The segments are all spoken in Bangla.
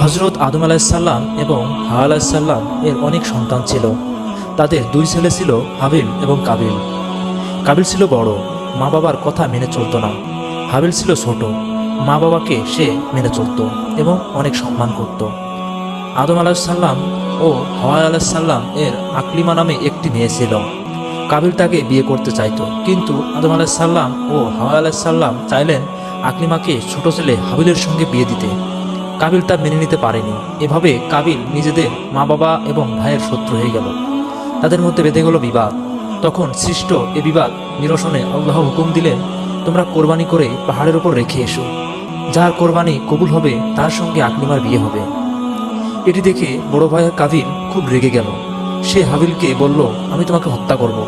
হজরত আদম আলাহিসাল্লাম এবং হাওয়া আলাহিসাল্লাম এর অনেক সন্তান ছিল। তাদের দুই ছেলে ছিল হাবিল এবং কাবিল। কাবিল ছিল বড়, মা বাবার কথা মেনে চলতো না। হাবিল ছিল ছোট, মা বাবাকে সে মেনে চলতো এবং অনেক সম্মান করত। আদম আলাহিসাল্লাম ও হাওয়া আলাহিসাল্লাম এর আকলিমা নামে একটি মেয়ে ছিল। কাবিল তাকে বিয়ে করতে চাইতো, কিন্তু আদম আলাহিসাল্লাম ও হাওয়া আলাহিসাল্লাম চাইলেন আকলিমাকে ছোট ছেলে হাবিলের সঙ্গে বিয়ে দিতে। কাবিল তা মেনে নিতে পারেনি। এভাবে কাবিল নিজেদের মা বাবা এবং ভাইয়ের শত্রু হয়ে গেল। তাদের মধ্যে বেঁধে গেল বিবাদ। তখন সৃষ্ট এ বিবাদ নিরসনে আল্লাহ হুকুম দিলেন, তোমরা কোরবানি করে পাহাড়ের উপর রেখে এসো। যার কোরবানি কবুল হবে, তার সঙ্গে আকলিমার বিয়ে হবে। এটি দেখে বড় ভাই কাবিল খুব রেগে গেল। সে হাবিলকে বলল, আমি তোমাকে হত্যা করব।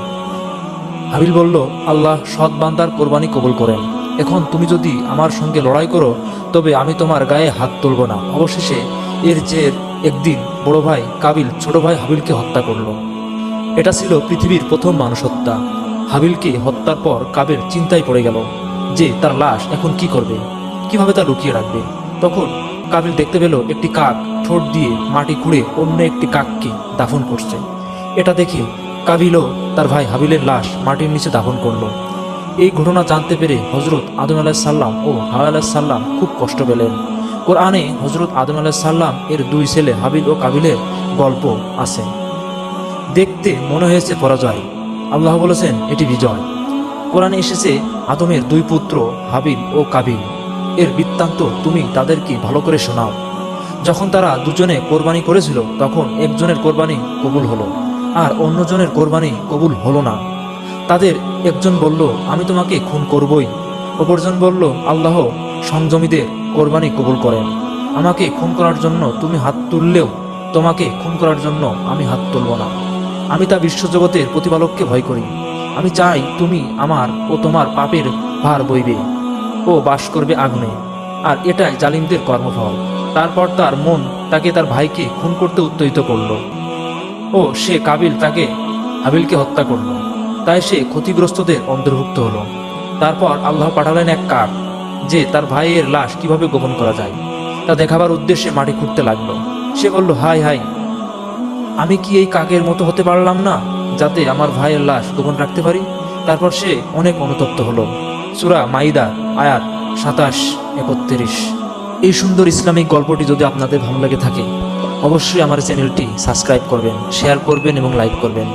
হাবিল বলল, আল্লাহ সৎ বান্দার কোরবানি কবুল করেন। এখন তুমি যদি আমার সঙ্গে লড়াই করো, তবে আমি তোমার গায়ে হাত তুলব না। অবশেষে এর জের একদিন বড় ভাই কাবিল, ছোট ভাই হাবিলকে হত্যা করল। এটা ছিল পৃথিবীর প্রথম মানুষ হত্যা হাবিলকে হত্যার পর কাবিল চিন্তায় পড়ে গেল যে তার লাশ এখন কি করবে, কীভাবে তা লুকিয়ে রাখবে। তখন কাবিল দেখতে পেল একটি কাক ঠোঁট দিয়ে মাটি খুঁড়ে অন্য একটি কাককে দাফন করছে। এটা দেখে কাবিলও তার ভাই হাবিলের লাশ মাটির নিচে দাফন করল। এই ঘটনা জানতে পেরে হজরত আদম আলাহ সাল্লাম ও হাওয়া আলাহ সাল্লাম খুব কষ্ট পেলেন। কোরআনে হজরত আদম আলাহ সাল্লাম এর দুই ছেলে হাবিল ও কাবিলের গল্প আছে। দেখতে মনে হয়েছে পরাজয়। আল্লাহ বলেছেন, এটি বিজয়। কোরআনে এসেছে, আদমের দুই পুত্র, হাবিল ও কাবিল। এর বৃত্তান্ত তুমি তাদেরকে ভালো করে শোনাও। যখন তারা দুজনে কোরবানি করেছিল, তখন একজনের কোরবানি কবুল হলো, আর অন্যজনের কোরবানি কবুল হলো না। তাদের একজন বলল, আমি তোমাকে খুন করবই। অপরজন বলল, আল্লাহ সংযমীদের কোরবানি কবুল করেন। আমাকে খুন করার জন্য তুমি হাত তুললেও তোমাকে খুন করার জন্য আমি হাত তুলব না। আমি তা বিশ্বজগতের প্রতিপালককে ভয় করি। আমি চাই তুমি আমার ও তোমার পাপের ভার বইবে ও বাস করবে আগুনে। আর এটাই জালিমদের কর্মফল। তারপর তার মন তাকে তার ভাইকে খুন করতে উত্তেজিত করল। ও সে কাবিল তাকে হাবিলকে হত্যা করল। তাই সে ক্ষতিগ্রস্তদের অন্তর্ভুক্ত হলো। তারপর আল্লাহ পাঠালেন এক কাক যে তার ভাইয়ের লাশ কীভাবে গোপন করা যায়। তা দেখাবার উদ্দেশ্যে মাটি খুঁড়তে লাগল। সে বলল, হাই হাই, আমি কি এই কাকের মতো হতে পারলাম না, যাতে আমার ভাইয়ের লাশ গোপন রাখতে পারি? তারপর সে অনেক অনুতপ্ত হলো। সুরা মাইদা, আয়াত সাতাশ, একত্রিশ। এই সুন্দর ইসলামিক গল্পটি যদি আপনাদের ভালো লাগে থাকে, অবশ্যই আমার চ্যানেলটি সাবস্ক্রাইব করবেন, শেয়ার করবেন এবং লাইক করবেন।